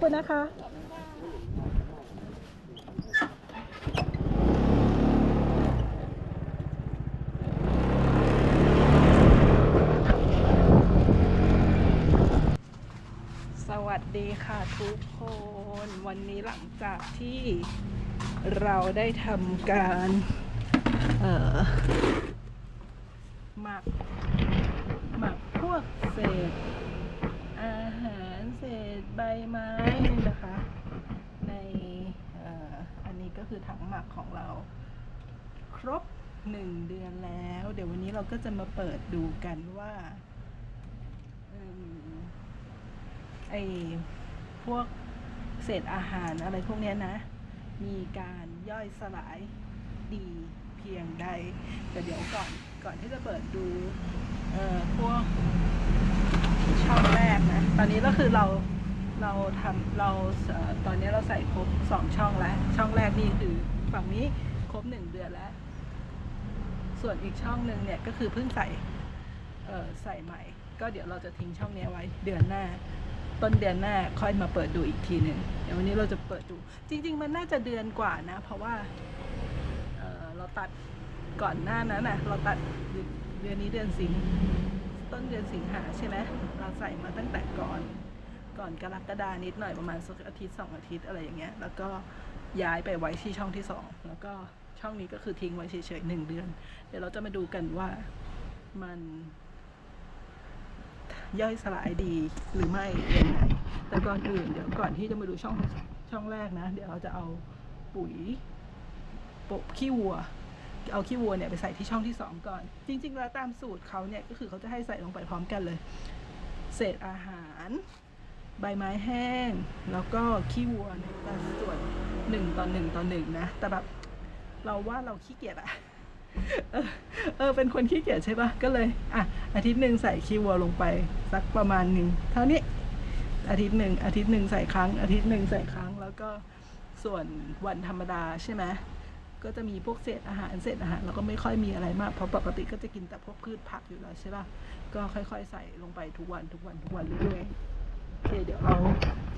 คุณนะคะสวัสดีค่ะทุกคน วันนี้หลังจากที่เราได้ทำการ เอ่อ หมัก หมักพวกเศษ อาหารเศษใบไม้นี่นะคะ ในเอ่ออันนี้ก็คือถังหมักของเรา ครบหนึ่งเดือนแล้ว เดี๋ยววันนี้เราก็จะมาเปิดดูกันว่าอไอ้พวกเศษอาหารอะไรพวกนี้นะ มีการย่อยสลายดีเพียงใด แต่เดี๋ยวก่อนก่อนที่จะเปิดดูเอ่อพวกช่องแรกนะ ตอนนี้ก็คือเราเราทำเราเอ่อตอนนี้เราใส่ครบสองช่องแล้ว ช่องแรกนี่คือฝั่งนี้ครบหนึ่งเดือนแล้ว ส่วนอีกช่องหนึ่งเนี่ยก็คือเพิ่งใส่ใส่ใหม่ ก็เดี๋ยวเราจะทิ้งช่องนี้ไว้เดือนหน้า ต้นเดือนหน้าค่อยมาเปิดดูอีกทีหนึ่งเดี๋ยววันนี้เราจะเปิดดู จริง ๆ มันน่าจะเดือนกว่านะ เพราะว่าเเราตัดก่อนหน้านั้นนะเราตัดเดือนเดือนนี้เดือนสิงต้นเดือนสิงหาใช่ไหมเราใส่มาตั้งแต่ก่อนก่อนกรกฎานิดหน่อยประมาณสักอาทิตย์สองอาทิตย์อะไรอย่างเงี้ยแล้วก็ย้ายไปไว้ที่ช่องที่สองแล้วก็ ช่องนี้ก็คือทิ้งไว้เฉยๆหนึ่งเดือน เดี๋ยวเราจะมาดูกันว่ามันย่อยสลายดีหรือไม่ยังไงแต่ก่อนอื่นเดี๋ยวก่อนที่จะมาดูช่องช่องแรกนะ เดี๋ยวเราจะเอาปุ๋ยโปะขี้วัว เอาขี้วัวเนี่ยไปใส่ที่ช่องที่สองก่อน จริง ๆ แล้วตามสูตรเขาเนี่ยก็คือเขาจะให้ใส่ลงไปพร้อมกันเลย เศษอาหาร ใบไม้แห้ง แล้วก็ขี้วัวในสัดส่วนหนึ่งต่อหนึ่งต่อหนึ่งนะแต่แบบ เราว่าเราขี้เกียจอะเออเออเป็นคนขี้เกียจใช่ปะก็เลยอะอาทิตย์หนึ่งใส่ขี้วัวลงไปสักประมาณหนึ่งเท่านี้อาทิตย์หนึ่งอาทิตย์หนึ่งใส่ครั้ง อาทิตย์หนึ่งใส่ครั้ง แล้วก็ส่วนวันธรรมดาใช่ไหมก็จะมีพวกเศษอาหารเศษอาหารแล้วก็ไม่ค่อยมีอะไรมากเพราะปกติก็จะกินแต่พวกพืชผักอยู่แล้วใช่ปะก็ค่อยๆ ใส่ลงไปทุกวันทุกวันทุกวันเรื่อยๆโอเคเดี๋ยวเรา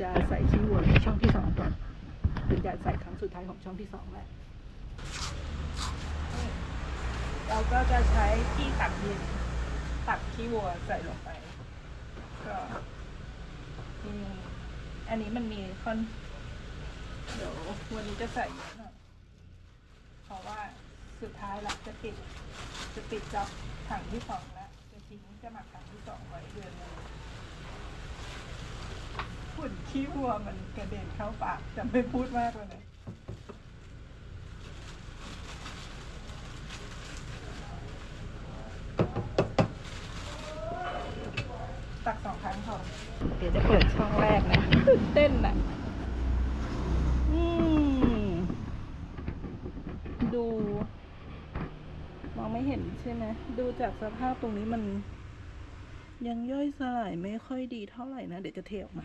จะใส่ขี้วัวที่ช่องที่สองก่อนเป็นการใส่ครั้งสุดท้ายของช่องที่สองแหล้ว เราก็จะใช้ที่ตักดินตักขี้วัวใส่ลงไป ก็อืมอันนี้มันมีค่อน เดี๋ยววันนี้จะใส่เยอะหน่อยเพราะว่าสุดท้ายละจะปิดจะปิดจ็อบถังที่สองแล้วจะทิ้งจะหมักถังที่สองไว้เดือนหนึงฝุ่นขี้วัวมันกระเด็นเข้าปากจะไม่พูดมากเลย ตักสองครั้งพอเดี๋ยวจะเปิดช่องแรกนะตื่นเต้นน่ะอืมดู มองไม่เห็นใช่ไหมดูจากสภาพตรงนี้มัน ยังย่อยสลายไม่ค่อยดีเท่าไหร่นะ เดี๋ยวจะเทออกมา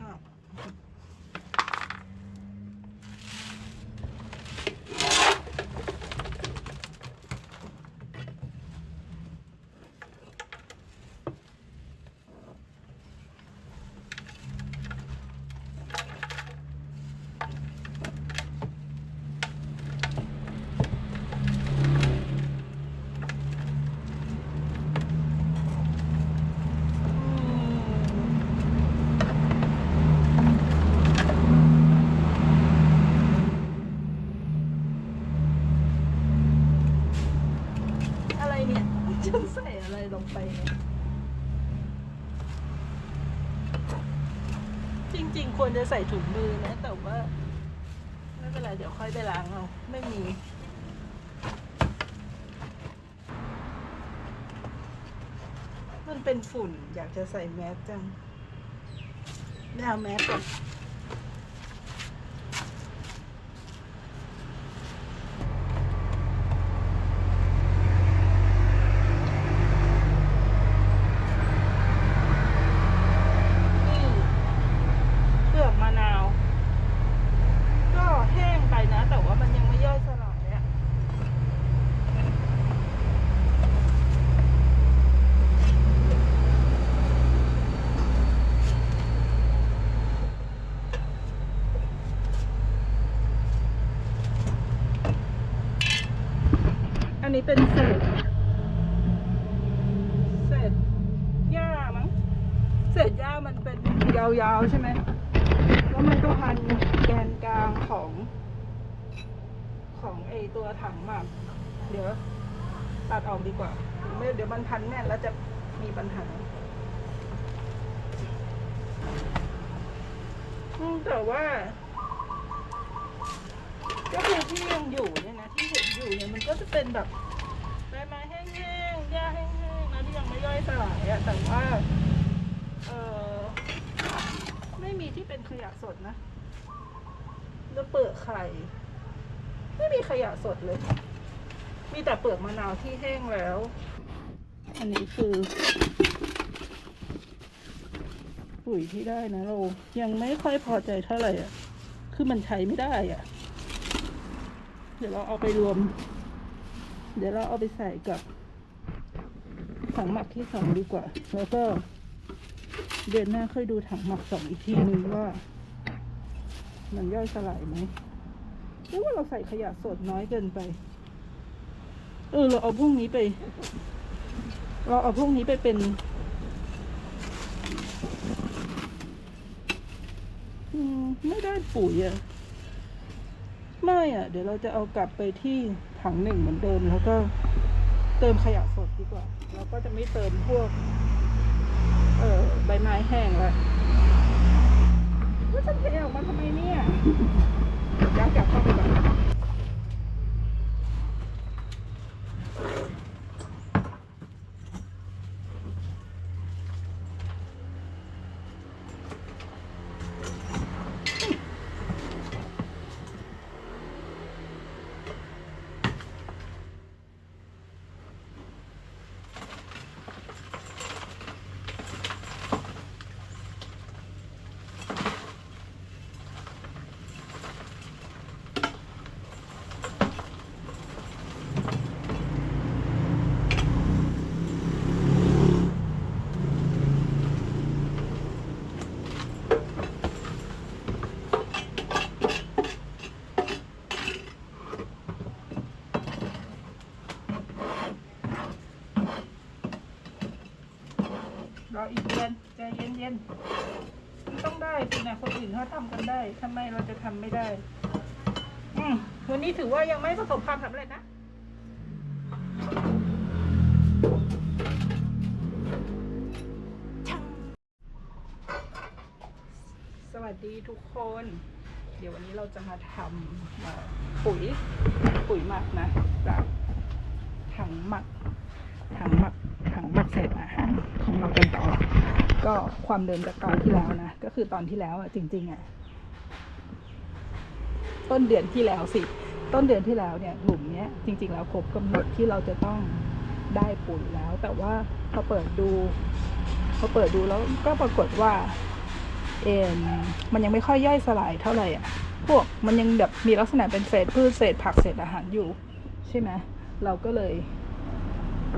อ้าวอืม อะไรเนี่ย ฉันใส่อะไรลงไปเนี่ย จริงๆ ควรจะ ใส่ถุงมือนะ แต่ว่า ไม่เป็นไร เดี๋ยวค่อยไปล้างเอา ไม่มี มันเป็นฝุ่นอยากจะใส่แมสจัง ได้เอาแมสก่อนเปลือกมะนาว ก็แห้งไปนะ แต่ว่ามันยังไม่ย่อยสลายอะ อั นี้เป็นเศษเศษหญ้ามั้งเศษหญ้ามันเป็นยาวๆใช่ไหมแล้วมันก็พันแกนกลางของ ของไอตัวถังหมากเดี๋ยวตัดออกดีกว่าไม่เดี๋ยวมันพันแน่นแล้วจะมีปัญหาอืมแต่ว่า ก็คือที่ยังอยู่เนี่ยนะที่เห็นอยู่เนี่ยมันก็จะเป็นแบบใบไม้แห้งๆหญ้าแห้งๆนะที่ยังไม่ย่อย สลายอะแต่ว่าเออไม่มีที่เป็นขยะสดนะแล้วเปลือกไข่ไม่มีขยะสดเลย มีแต่เปลือกมะนาวที่แห้งแล้ว อันนี้คือปุ๋ยที่ได้นะเรายังไม่ค่อยพอใจเท่าไหร่อะ คือมันใช้ไม่ได้อะ เดี๋ยวเราเอาไปรวม เดี๋ยวเราเอาไปใส่กับ ถังหมักที่สองดีกว่า แล้วก็เดือนหน้าค่อยดูถังหมักสองอีกทีนึงว่า มันย่อยสลายไหมหรือว่าเราใส่ขยะสดน้อยเกินไป เออ เราเอาพวกนี้ไป เราเอาพวกนี้ไปเป็นอืไม่ได้ปุ๋ยอะไม่อะเดี๋ยวเราจะเอากลับไปที่ถังหนึ่งเหมือนเดิมแล้วก็ เติมขยะสดดีกว่า เราก็จะไม่เติมพวก เออใบไม้แห้งแล้วว่าฉันเทออกมาทำไมเนี่ยย้ำกลับเข้าไปก่อน นๆมันต้องได้สินะคนอื่นเขาทำกันได้ทำไมเราจะทำไม่ได้ อืมวันนี้ถือว่ายังไม่ประสบความสำเร็จนะสวัสดีทุกคน เดี๋ยววันนี้เราจะมาทำเอ่อปุ๋ย ปุ๋ยหมักนะจากถังหมักถังหมัก ถังหมักเศษอาหารของเรากันต่อ ก็ความเดิมจากตอนที่แล้วนะ ก็คือตอนที่แล้วอะจริง ๆอะต้นเดือนที่แล้วสิ ต้นเดือนที่แล้วเนี่ยกลุ่มเนี้ยจริง ๆ แล้วครบกำหนดที่เราจะต้องได้ปุ๋ยแล้ว แต่ว่าพอเปิดดูพอเปิดดูแล้วก็ปรากฏว่าเอ็มมันยังไม่ค่อยย่อยสลายเท่าไหร่อะ พวกมันยังแบบมีลักษณะเป็นเศษพืชเศษผักเศษอาหารอยู่ ใช่ไหมเราก็เลย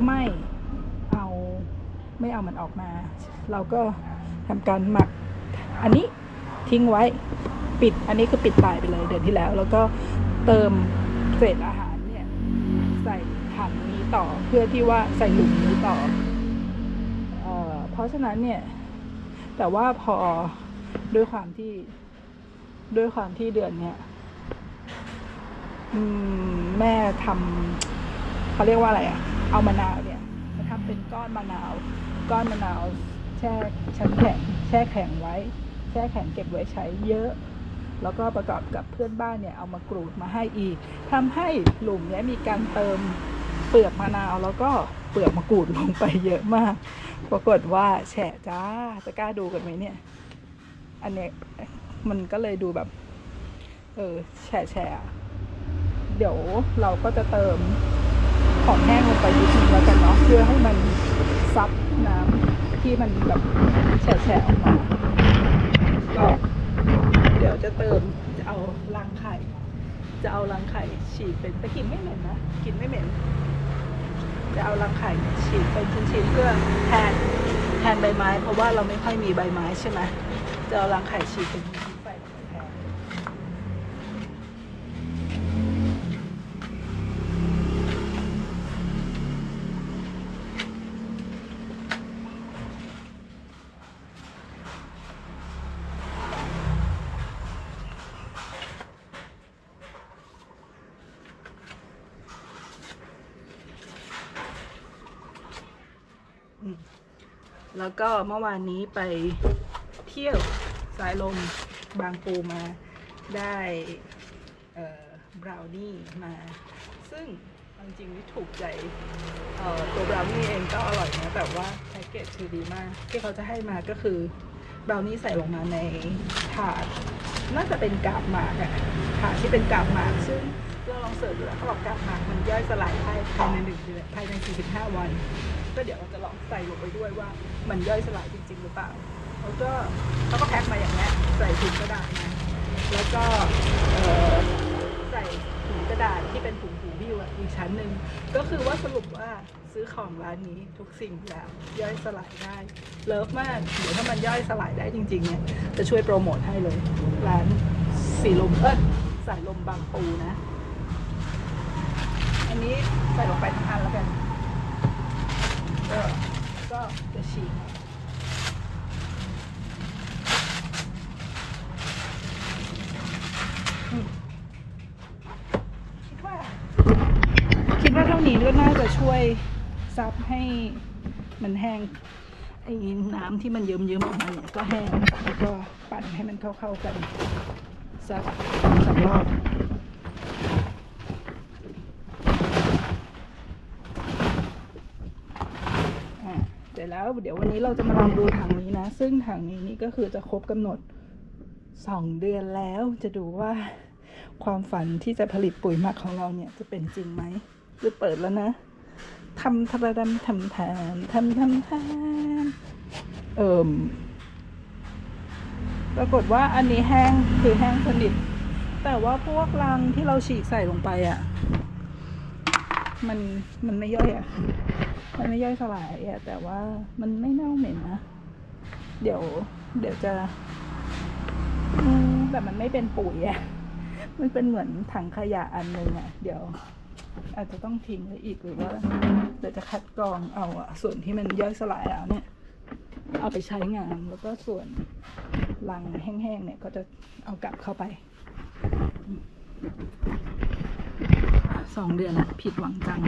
ไม่ ไม่เอามันออกมา เราก็ทำการหมักอันนี้ทิ้งไว้ปิดอันนี้คือปิดตายไปเลยเดือนที่แล้ว แล้วก็เติมเศษอาหารเนี่ยใส่ถังนี้ต่อเพื่อที่ว่าใส่หลุมนี้ต่อเออเพราะฉะนั้นเนี่ย แต่ว่าพอด้วยความที่ด้วยความที่เดือนเนี้ยแม่ทำเขาเรียกว่าอะไรอะเอามะนาวเนี่ย เป็นก้อนมะนาว ก้อนมะนาวแช่ชั้นแข็งแช่แข็งไว้ แช่แข็งเก็บไว้ใช้เยอะ แล้วก็ประกอบกับเพื่อนบ้านเนี่ยเอามากรูดมาให้อีกทำให้หลุมเนี้ยมีการเติมเปลือกมะนาวแล้วก็เปลือกมะกรูดลงไปเยอะมาก ปรากฏว่าแฉะจ้าจะกล้าดูกันไหมเนี่ย อันเนี้ยมันก็เลยดูแบบ เออแฉะแฉะเดี๋ยวเราก็จะเติม ของแห้งลงไปนิดนึงแล้วกันเนาะเพื่อให้มันซับน้ำที่มันแบบแฉะแฉะออกมาก็เดี๋ยวจะเติมจะเอารังไข่ จะเอารังไข่ฉีกเป็นแต่กลินไม่เหม็นนะกลินไม่เหม็นจะเอารังไข่ฉีกเป็นชิ้นๆเพื่อแทนแทนใบไม้ เพราะว่าเราไม่ค่อยมีใบไม้ใช่ไหมจะเอารังไข่ฉีกเป็น แล้วก็เมื่อวานนี้ไปเที่ยวสายลมบางปูมาได้เอ่อบราวนี่มา ซึ่งเอาจริงๆนี่ถูกใจเอ่อตัวบราวนี่เองก็อร่อยนะ แต่ว่าแพ็กเกจคือดีมาก ที่เขาจะให้มาก็คือบราวนี่ใส่ลงมาในถาด น่าจะเป็นกาบหมากอะถาดที่เป็นกาบหมาก ซึ่งเราลองเสิร์ชดูแล้วเขาบอกกาบหมากมันย่อยสลายภายภายในหนึ่งเดือนภายใน 45 วัน ก็เดี๋ยว ลองใส่ลงไปด้วยว่ามันย่อยสลายจริง ๆ หรือเปล่าแล้วก็เขาก็แพ็คมาอย่างนี้ใส่ถุงกระดาษนะแล้วก็ใส่ถุงกระดาษที่เป็นถุงหูหิ้วอีกชั้นหนึ่งก็คือว่าสรุปว่าซื้อของร้านนี้ทุกสิ่งแล้วย่อยสลายได้เลิฟมากเดี๋ยวถ้ามันย่อยสลายได้จริง ๆ เนี่ย จะช่วยโปรโมทให้เลย ร้านสีลมเออสายลมบางปูนะ อันนี้ใส่ลงไปทั้งอันแล้วกัน ก็ก็จะฉีกคิดว่า คิดว่าเท่านี้ก็น่าจะช่วยซับให้มันแห้งไอ้น้ำที่มันเยิ้มๆออกมาเนี่ยก็แห้งแล้วก็ปั่นให้มันเข้าๆกันสักสามรอบ อะเสร็จ แล้ว เดี๋ยววันนี้เราจะมาลองดูถังนี้นะ ซึ่งถังนี้นี่ก็คือจะครบกำหนดสองเดือนแล้วจะดูว่าความฝันที่จะผลิตปุ๋ยหมักของเราเนี่ยจะเป็นจริงไหมจะเปิดแล้วนะทำทำดำทำทานทำทำทานเอิ่มปรากฏว่าอันนี้แห้งคือแห้งสนิท แต่ว่าพวกรังที่เราฉีกใส่ลงไปอะ่ะ มันมันไม่ย่อยอะ่ะ มันไม่ย่อยสลายอะแต่ว่ามันไม่เน่าเหม็นนะ เดี๋ยว เดี๋ยวจะแต่มันไม่เป็นปุ๋ยอะมันเป็นเหมือนถังขยะอันหนึ่งอะเดี๋ยว อาจจะต้องทิ้งไว้อีกหรือว่าเดี๋ยวจะคัดกรองเอาอะส่วนที่มันย่อยสลายแล้วเนี่ย เอาไปใช้งานแล้วก็ส่วนลังแห้งๆเนี่ยก็จะเอากลับเข้าไปสองเดือนละผิดหวังจัง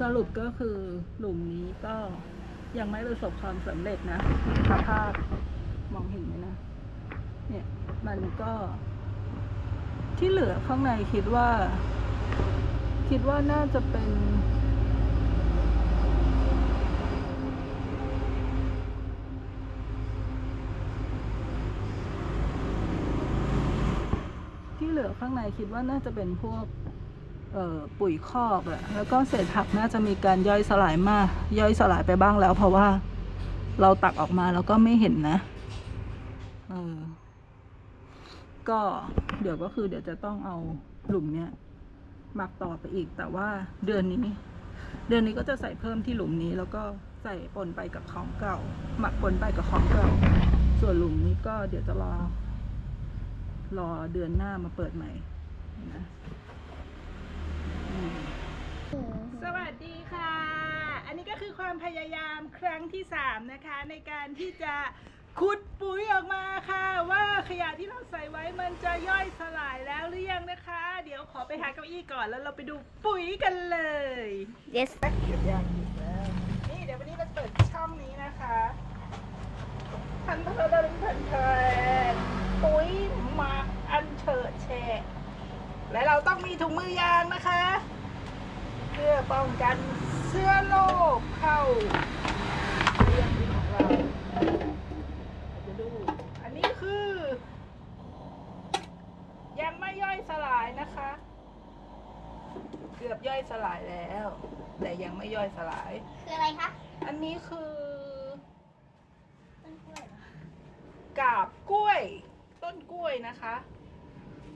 สรุปก็คือหลุมนี้ก็ยังไม่ประสบความสำเร็จนะสภาพมองเห็นไหมนะ เนี่ยมันก็ที่เหลือข้างในคิดว่า คิดว่าน่าจะเป็น ที่เหลือข้างในคิดว่าน่าจะเป็นพวก ปุ๋ยคอกอะแล้วก็เศษผักน่าจะมีการย่อยสลายมาก ย่อยสลายไปบ้างแล้ว เพราะว่าเราตักออกมาแล้วก็ไม่เห็นนะเออก็เดี๋ยวก็คือเดี๋ยวจะต้องเอาหลุมเนี้ยหมักต่อไปอีก แต่ว่าเดือนนี้ เดือนนี้ก็จะใส่เพิ่มที่หลุมนี้ แล้วก็ใส่ปนไปกับของเก่า หมักปนไปกับของเก่า ส่วนหลุมนี้ก็เดี๋ยวจะรอ รอเดือนหน้ามาเปิดใหม่นะ สวัสดีค่ะ อันนี้ก็คือความพยายามครั้งที่สามนะคะ ในการที่จะขุดปุ๋ยออกมาค่ะ ว่าขยะที่เราใส่ไว้มันจะย่อยสลายแล้วหรือยังนะคะ เดี๋ยวขอไปหาเก้าอี้ก่อนแล้วเราไปดูปุ๋ยกันเลย yes เก็บยางอีกแล้วนี่เดี๋ยววันนี้เราเปิดช่องนี้นะคะพันเทอร์ดันพันเทอร์ปุ๋ยหมาอันเฉิดแช่ และเราต้องมีถุงมือยางนะคะ เพื่อป้องกันเชื้อโรคเข้าเรียนของเราเราจะดู อันนี้คือ ยังไม่ย่อยสลายนะคะ เกือบย่อยสลายแล้ว แต่ยังไม่ย่อยสลาย คืออะไรคะ อันนี้คือต้นกล้วยเหรอกาบกล้วย ต้นกล้วยนะคะ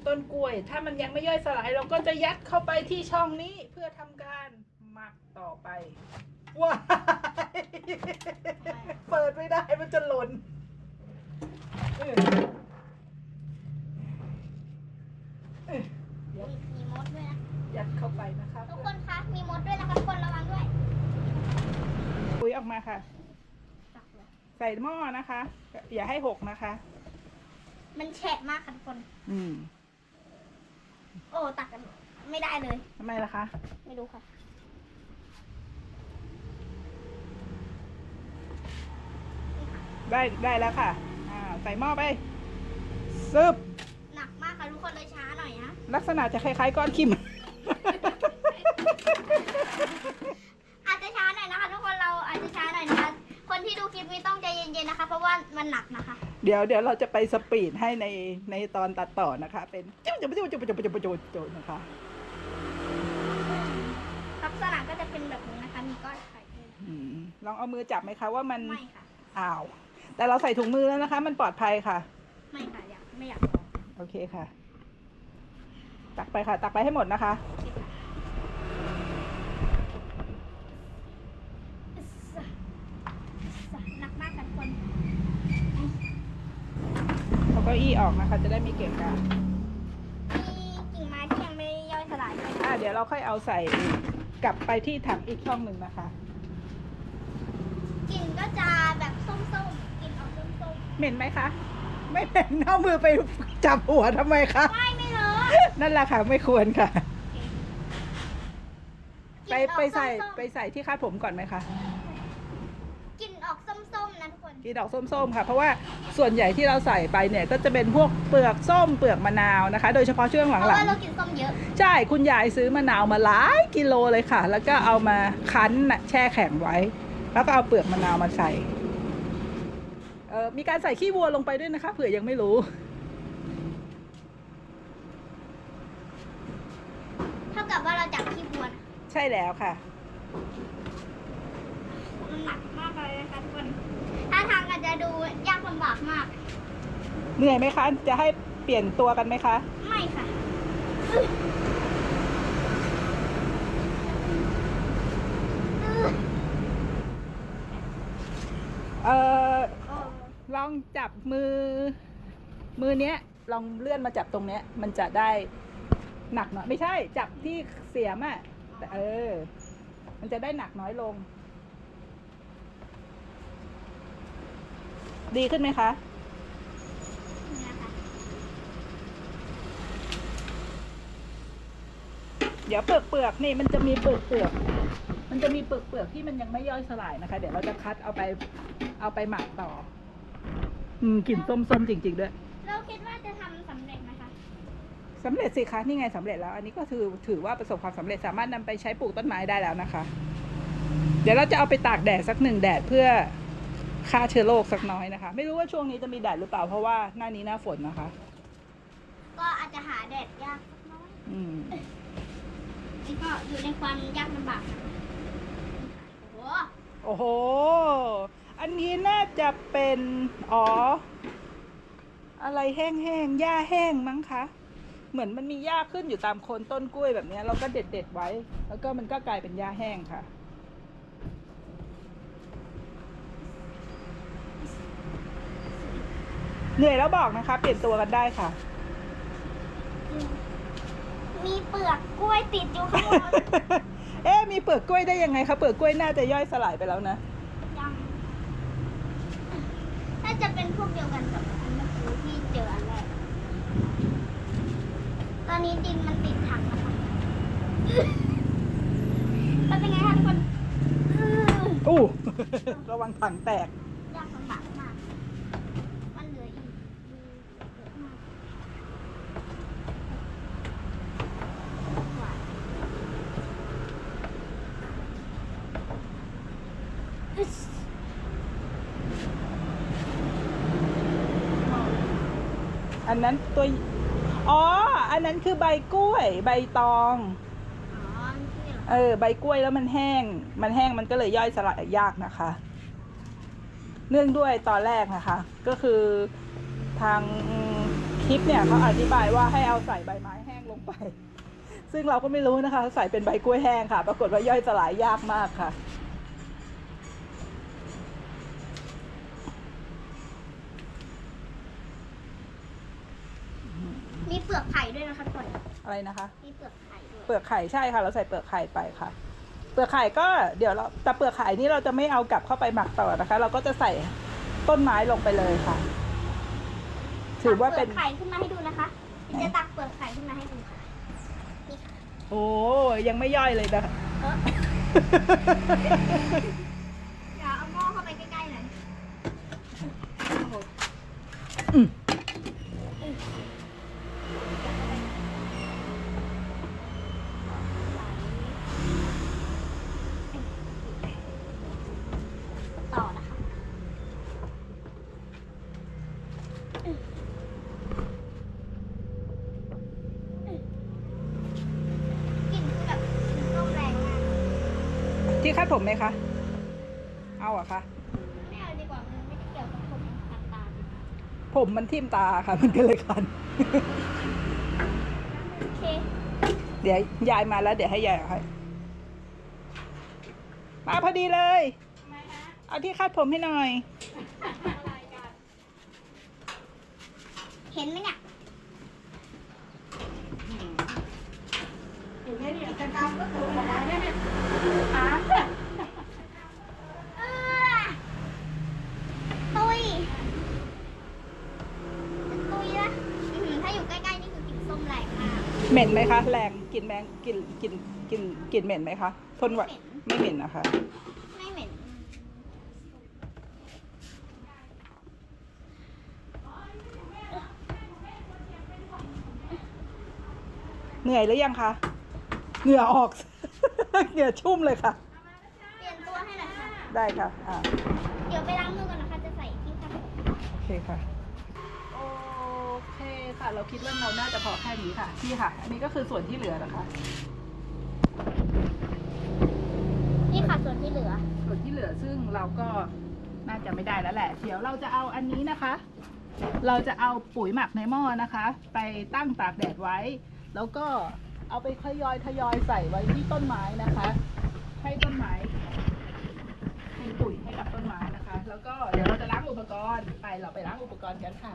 ต้นกล้วย ถ้ามันยังไม่ย่อยสลาย เราก็จะยัดเข้าไปที่ช่องนี้เพื่อทำการหมักต่อไปว้ายเปิดไม่ได้มันจะหล่นเออเออมีมีมดด้วยนะยัดเข้าไปนะคะทุกคนคะมีมดด้วยนะคะทุกคนระวังด้วยปุ๋ยออกมาค่ะ ตักเลยใส่หม้อนะคะ อย่าให้หกนะคะ มันแฉะมากค่ะทุกคน อืม โอ้ตักกันไม่ได้เลย ทำไมล่ะคะ ไม่รู้ค่ะ ได้ได้แล้วค่ะ อ่า ใส่หม้อไปซึบ หนักมากค่ะทุกคนเลยช้าหน่อยนะลักษณะจะคล้ายๆก้อนคิม อาจจะช้าหน่อยนะคะ ทุกคนเราอาจจะช้าหน่อยนะคะ คนที่ดูคลิปนี้ต้องใจเย็นๆนะคะ เพราะว่ามันหนักนะคะ เดี๋ยวเดี๋ยวเราจะไปสปีดให้ในในตอนตัดต่อนะคะ เป็นจิ้วจิ้วจิ้วจิ้วจิ้วจิ้วจิ้วจิ้วนะคะลักษณะก็จะเป็นแบบนี้นะคะ มีก้อนไข่ด้วยอืมลองเอามือจับไหมคะว่ามันไม่ค่ะ อ้าว แต่เราใส่ถุงมือแล้วนะคะ มันปลอดภัยค่ะ ไม่ค่ะอยากไม่อยากลองโอเคค่ะ ตักไปค่ะ ตักไปให้หมดนะคะ โอเคค่ะอึ๊สะอึ๊สะหนักมากค่ะทุกคน เอาเก้าอี้ออกนะคะ จะได้ไม่เกะกะมีกิ่งไม้ที่ยังไม่ย่อยสลายด้วยอ่าเดี๋ยวเราค่อยเอาใส่กลับไปที่ถังอีกช่องหนึ่งนะคะกลิ่นก็จะแบบส้มๆกลิ่นออกส้มเหม็นไหมคะ ไม่เหม็นเอามือไปจับหัวทำไมคะ ๆไม่ไม่เลอะนั่นแหละค่ะไม่ควรค่ะกไปลิ่นออกไปใส่ส้มๆไปใส่ที่คาดผมก่อนไหมคะกลิ่นออกส้มๆนะทุกคนกีดอกส้มๆค่ะ เพราะว่า ส่วนใหญ่ที่เราใส่ไปเนี่ยก็จะเป็นพวกเปลือกส้มเปลือกมะนาวนะคะ โดยเฉพาะช่วงเพหราะลังว่าเรากินส้มเยอะๆ ใช่คุณยายซื้อมะนาวมาหลายกิโลเลยค่ะ แล้วก็เอามาคั้นน่ะแช่แข็งไว้ แล้วก็เอาเปลือกมะนาวมาใส่เออมีการใส่ขี้วัวลงไปด้วยนะคะ เผื่อยังไม่รู้ เท่ากับว่าเราจับขี้วัวนะใช่แล้วค่ะ มันหนักมากเลยนะคะทุกคน ท่าทางอาจจะดูยากลำบากมาก เหนื่อยไหมคะ จะให้เปลี่ยนตัวกันไหมคะ ไม่ค่ะเออลองจับมือ มือเนี้ย ลองเลื่อนมาจับตรงเนี้ย มันจะได้หนักหน่อยไม่ใช่ จับที่เสียมอะแต่เออ มันจะได้หนักน้อยลง ดีขึ้นไหมคะนี่นะคะ เดี๋ยวเปลือกเปลือกนี่มันจะมีเปลือกเปลือกมันจะมีเปลือกเปลือกที่มันยังไม่ย่อยสลายนะคะ เดี๋ยวเราจะคัดเอาไปเอาไปหมักต่อ อืมกลิ่นส้มๆจริง ๆ ด้วย เราคิดว่าจะทำสำเร็จไหมคะ สำเร็จสิคะนี่ไงสำเร็จแล้ว อันนี้ก็ถือถือว่าประสบความสำเร็จสามารถนำไปใช้ปลูกต้นไม้ได้แล้วนะคะ เดี๋ยวเราจะเอาไปตากแดดสักหนึ่งแดดเพื่อ ฆ่าเชื้อโรคสักน้อยนะคะ ไม่รู้ว่าช่วงนี้จะมีแดดหรือเปล่าเพราะว่าหน้านี้หน้าฝนนะคะ ก็อาจจะหาแดดยากสักน้อยอืมนี่ก็อยู่ในความยากลำบากนะคะโอ้โหโอ้โห อันนี้น่าจะเป็นอ๋อ อะไรแห้งๆหญ้าแห้งมั้งคะ เหมือนมันมีหญ้าขึ้นอยู่ตามโคนต้นกล้วยแบบเนี้ยเราก็เด็ดเด็ดๆไว้ แล้วก็มันก็กลายเป็นหญ้าแห้งค่ะ เหนื่อยแล้วบอกนะคะ เปลี่ยนตัวกันได้ค่ะ มีเปลือกกล้วยติดอยู่ข้างบนเอ๊ะมีเปลือกกล้วยได้ยังไงคะเปลือกกล้วยน่าจะย่อยสลายไปแล้วนะยังน่าจะเป็นพวกเดียวกันกับอันเมื่อกี้ที่เจออันแรกตอนนี้ดินมันติดถังแล้วค่ะมันเป็นไงคะทุกคนอื้ออู้ระวังถังแตกยากลำบากมาก มันเหลืออีกเยอะมากหวานอึ๊ส อั นนั้นตัว อ๋อ อันนั้นคือใบกล้วย ใบตองอ๋อนี่เหรอเออ ใบกล้วยแล้วมันแห้ง มันแห้งมันก็เลยย่อยสลายยากนะคะ เนื่องด้วยตอนแรกนะคะ ก็คือทางคลิปเนี่ยเขาอธิบายว่าให้เอาใส่ใบไม้แห้งลงไป ซึ่งเราก็ไม่รู้นะคะ ใส่เป็นใบกล้วยแห้งค่ะ ปรากฏว่าย่อยสลายยากมากค่ะ มีเปลือกไข่ด้วยนะคะทุกคน อะไรนะคะ มีเปลือกไข่ด้วยเปลือกไข่ใช่ค่ะ เราใส่เปลือกไข่ไปค่ะ เปลือกไข่ก็เดี๋ยวเราแต่เปลือกไข่นี่เราจะไม่เอากลับเข้าไปหมักต่อนะคะ เราก็จะใส่ต้นไม้ลงไปเลยค่ะ ถือว่าเป็นตักเปลือกไข่ขึ้นมาให้ดูนะคะจะตักเปลือกไข่ขึ้นมาให้ดูค่ะนี่ค่ะโอ้ยังไม่ย่อยเลยนะคะเอออย่าเอาหม้อเข้าไปใกล้ๆหน่อย อืม ต่อนะคะกลิ่นคือแบบกลิ่นส้มแรงมาก ที่คาดผมไหมคะ เอาอะคะ ไม่เอาดีกว่ามันไม่ได้เกี่ยวกับผมคันตาผมมันทิ่มตาค่ะ มันก็เลยคัน โอเคเดี๋ยวยายมาแล้ว เดี๋ยวให้ยายเอาให้มาพอดีเลยเอาที่คาดผมให้หน่อยเห็นไหมเนี่ยเออตุยตุยนะอื้อหือถ้าอยู่ใกล้ๆนี่คือกลิ่นส้มแรงมาก เหม็นไหมคะ แรงกลิ่นแมงกลิ่นกลิ่นกลิ่นกลิ่นเหม็นไหมคะ ทนไหวไม่เหม็นนะคะ ไม่เหม็น เหนื่อยหรือยังคะ เหงื่อออก เหงื่อชุ่มเลยค่ะ เปลี่ยนตัวให้หน่อยค่ะ ได้ค่ะ อ่า เดี๋ยวไปล้างมือก่อนนะคะ จะใส่ที่คันโอเคค่ะโอเคค่ะ เราคิดว่าเราน่าจะพอแค่นี้ค่ะนี่ค่ะ อันนี้ก็คือส่วนที่เหลือนะคะ นี่ค่ะส่วนที่เหลือ ส่วนที่เหลือซึ่งเราก็น่าจะไม่ได้แล้วแหละ เดี๋ยวเราจะเอาอันนี้นะคะ เราจะเอาปุ๋ยหมักในหม้อนะคะ ไปตั้งตากแดดไว้ แล้วก็เอาไปทยอยทยอยใส่ไว้ที่ต้นไม้นะคะ ให้ต้นไม้เป็นปุ๋ยให้กับต้นไม้นะคะ แล้วก็เดี๋ยวเราจะล้างอุปกรณ์ไปเราไปล้างอุปกรณ์กันค่ะ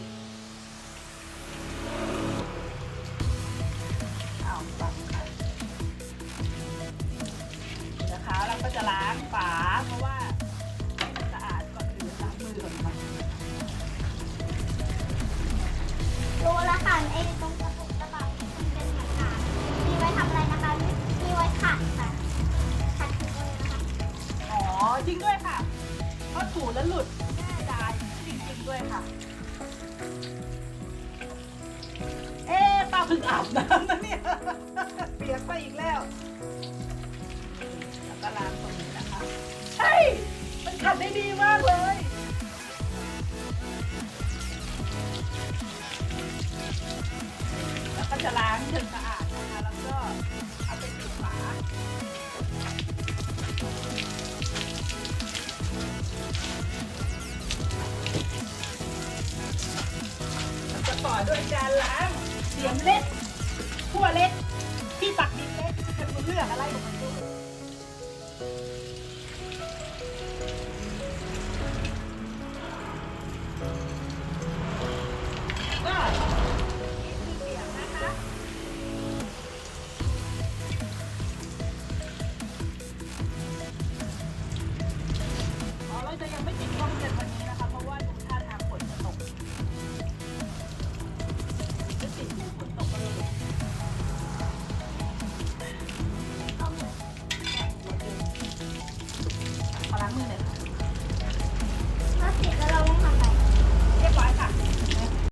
อด้วยการล้างเสียมเล็กขั้วเล็กที่ตักดินเล็กคุณเลือกอะไรของมัน